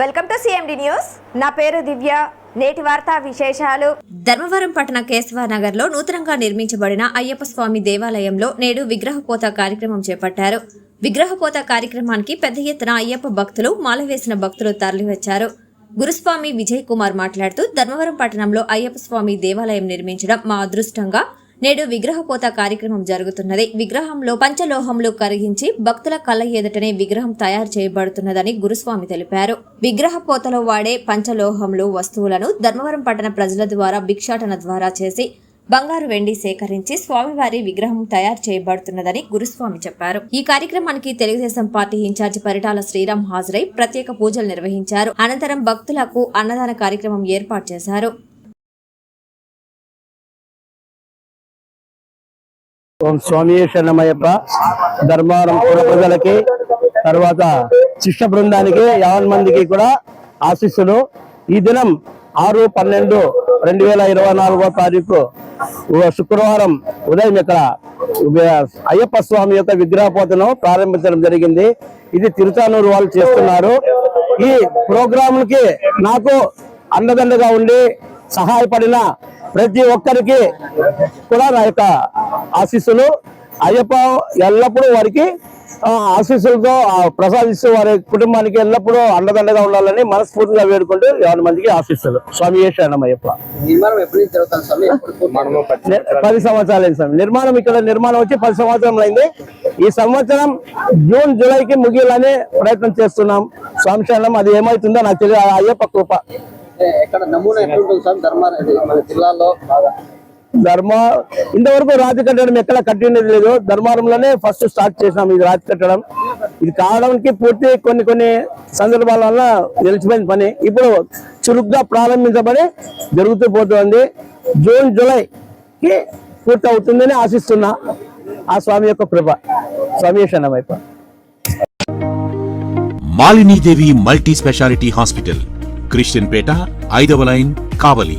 Welcome to CMD news నా పేరు దివ్య. నేటి వార్తా విశేషాలు. ధర్మవరం పట్టణ కేశవనగర్లో నూతనంగా నిర్మించబడిన అయ్యప్ప స్వామి దేవాలయంలో నేడు విగ్రహపోత కార్యక్రమం చేపట్టారు. విగ్రహపోత కార్యక్రమానికి పెద్ద ఎత్తున అయ్యప్ప భక్తులు మాల వేసిన భక్తులు తరలివచ్చారు. గురుస్వామి విజయ్ కుమార్ మాట్లాడుతూ ధర్మవరం పట్టణంలో అయ్యప్ప స్వామి దేవాలయం నిర్మించడం మా అదృష్టంగా నేడు విగ్రహపోత కార్యక్రమం జరుగుతున్నది. విగ్రహంలో పంచలోహములు కరిగించి భక్తుల కళ్ళ ఎదుటనే విగ్రహం తయారు చేయబడుతున్నదని గురుస్వామి తెలిపారు. విగ్రహపోతలో వాడే పంచలోహములు వస్తువులను ధర్మవరం పట్టణ ప్రజల ద్వారా భిక్షాటన ద్వారా చేసి బంగారు వెండి సేకరించి స్వామివారి విగ్రహం తయారు చేయబడుతున్నదని గురుస్వామి చెప్పారు. ఈ కార్యక్రమానికి తెలుగుదేశం పార్టీ ఇన్ఛార్జి పరిటాల శ్రీరామ్ హాజరై ప్రత్యేక పూజలు నిర్వహించారు. అనంతరం భక్తులకు అన్నదాన కార్యక్రమం ఏర్పాటు చేశారు. ఓం స్వామి శరణమయ్యప్ప. ధర్మవరం ప్రజలకి తర్వాత శిష్య బృందానికి యావన్ మందికి కూడా ఆశీస్సులు. ఈ దినం ఆరు పన్నెండు రెండు వేల ఇరవై నాలుగో తారీఖు శుక్రవారం ఉదయం ఇక్కడ అయ్యప్ప స్వామి యొక్క విగ్రహపోతను ప్రారంభించడం జరిగింది. ఇది తిరుచానూరు వాళ్ళు చేస్తున్నారు. ఈ ప్రోగ్రాంకి నాకు అండదండగా ఉండి సహాయపడిన ప్రతి ఒక్కరికి కూడా నా యొక్క ఆశీస్సులు అయ్యప్ప ఎల్లప్పుడూ వారికి ఆశీస్సులతో ప్రసాదిస్తూ వారి కుటుంబానికి ఎల్లప్పుడూ అండదండగా ఉండాలని మనస్ఫూర్తిగా వేడుకుంటూ యాభై మందికి ఆశీస్సులు. స్వామి శరణం అయ్యప్ప. పది సంవత్సరాలు. అయింది స్వామి. నిర్మాణం ఇక్కడ నిర్మాణం వచ్చి పది సంవత్సరం అయింది. ఈ సంవత్సరం జూన్ జూలైకి ముగియాలని ప్రయత్నం చేస్తున్నాం. స్వామి శరణం అది ఏమవుతుందో నాకు తెలియదు. ఆ అయ్యప్ప కృప. నమూనా ఎప్పుడు ఉంటుంది స్వామి? ధర్మ ఇది మన జిల్లాలో? ధర్మ ఇంతవరకు రాతి కట్టడం ఎక్కడ కట్టినది లేదు. ధర్మారంలోనే ఫస్ట్ స్టార్ట్ చేసినాం ఇది రాతి కట్టడం. ఇది కావడానికి పూర్తి కొన్ని కొన్ని సందర్భాల వల్ల నిలిచిపోయిన పని. ఇప్పుడు చురుగ్గా ప్రారంభించబడి జరుగుతూ పోతుంది. జూన్ జూలైకి పూర్తి అవుతుందని ఆశిస్తున్నా. ఆ స్వామి యొక్క కృప. స్వామి శరణమైప Malinidevi multi speciality hospital Christian Peta ఐదవ line Kavali.